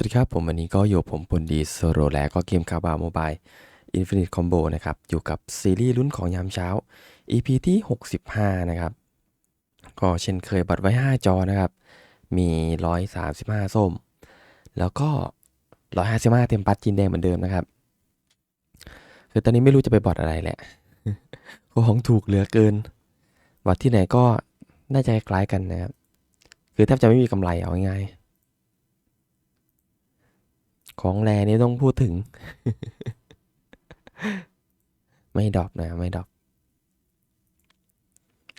วัสดีครับ ผมวันนี้ก็อยู่ผมปุนดีโซโรและก็เกมคาบาโมบายอินฟินิตคอมโบนะครับ อยู่กับซีรีส์ลุ้นของยามเช้า EP ที่ 65 นะครับ ก็เช่นเคยบัตรไว้ 5 จอนะครับ มี 135 ส้ม แล้วก็ 155 เต็มปัดจินแดงเหมือนเดิมนะครับ คือตอนนี้ไม่รู้จะไปบอทอะไรแหละของถูกเหลือเกินบอทที่ไหนก็น่าจะคล้ายกันนะครับ คือแทบจะไม่มีกำไรเอาง่ายๆ ของแรนี่ต้องพูดถึง ไม่ดอปนะ ไม่ดอป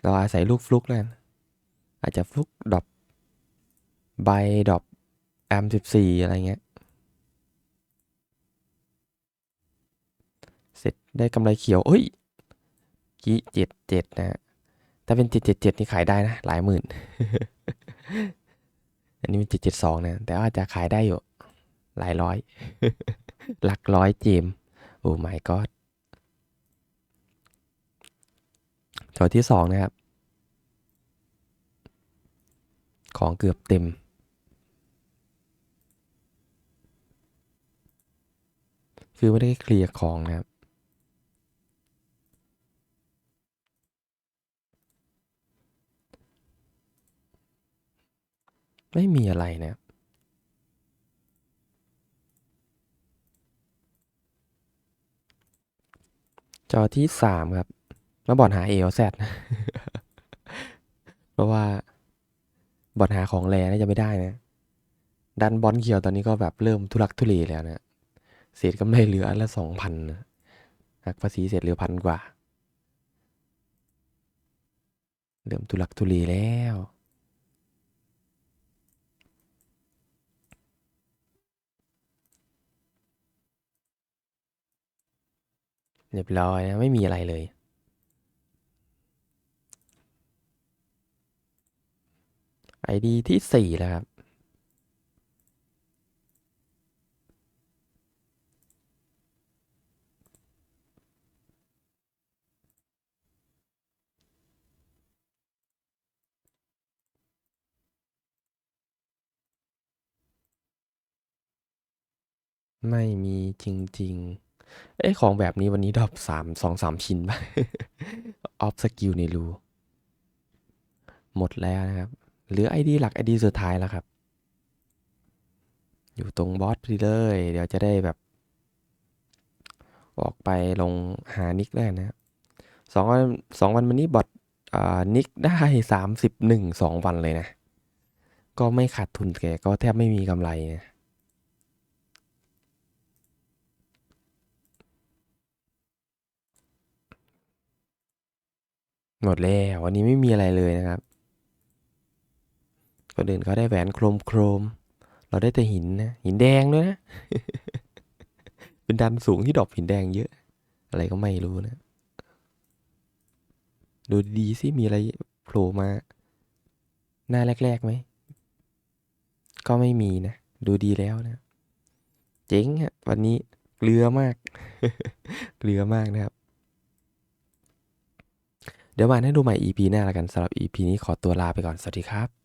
เราอาศัยลูกฟลุกแล้วอาจจะฟลุกดอปใบดอปแอมสิบสี่อะไรเงี้ย เสร็จได้กำไรเขียว เอ้ยกี้เจ็ดเจ็ดนะถ้าเป็นเจ็ดเจ็ดเจ็ดนี่ขายได้นะ หลายหมื่น อันนี้เป็นเจ็ดเจ็ดสองนะ แต่ว่าจะขายได้อยู่ หลายร้อย หลักร้อยเจม โอ้ my god จอที่สองนะครับ ของเกือบเต็ม คือไม่ได้เคลียร์ของนะครับไม่มีอะไรนะครับ จอที่สามครับมาบอดหาเอลแซดเพราะว่าบอดหาของแรน่าจะไม่ได้นะ ดันบอลเขียวตอนนี้ก็แบบเริ่มทุลักทุเลแล้วนะเศษกำไรเหลืออันละสองพันนะหักภาษีเสร็จเหลือพันกว่า เริ่มทุลักทุเลแล้ว เรียบร้อยนะไม่มีอะไรเลยไอดีที่สี่แล้วครับ ไม่มีจริง ๆ เอ้ของแบบนี้วันนี้ดรอปสามสองสามชิ้นไปออฟสกิลในรูหมดแล้วนะครับ เหลือไอดีหลักไอดีสุดท้ายแล้วครับ อยู่ตรงบอสพอดีเลย เดี๋ยวจะได้แบบ ออกไปลงหานิกได้นะครับสองวันสองวันวันนี้บอทนิกได้สามสิบหนึ่งสองวันเลยนะ ก็ไม่ขาดทุนแกก็แทบไม่มีกำไรนะ หมดแล้ววันนี้ไม่มีอะไรเลยนะครับคนอื่นเขาได้แหวนโครมโครมเราได้แต่หินนะหินแดงด้วยนะ เป็นดันสูงที่ดอกหินแดงเยอะ อะไรก็ไม่รู้นะ ดูดีสิมีอะไรโผล่มา หน้าแรกๆไหม ก็ไม่มีนะ ดูดีแล้วนะ เจ๋งอะวันนี้เกลือมาก เกลือมากนะครับ เดี๋ยวมาให้ดูใหม่ EP หน้าแล้วกันสำหรับ EP นี้ขอตัวลาไปก่อน สวัสดีครับ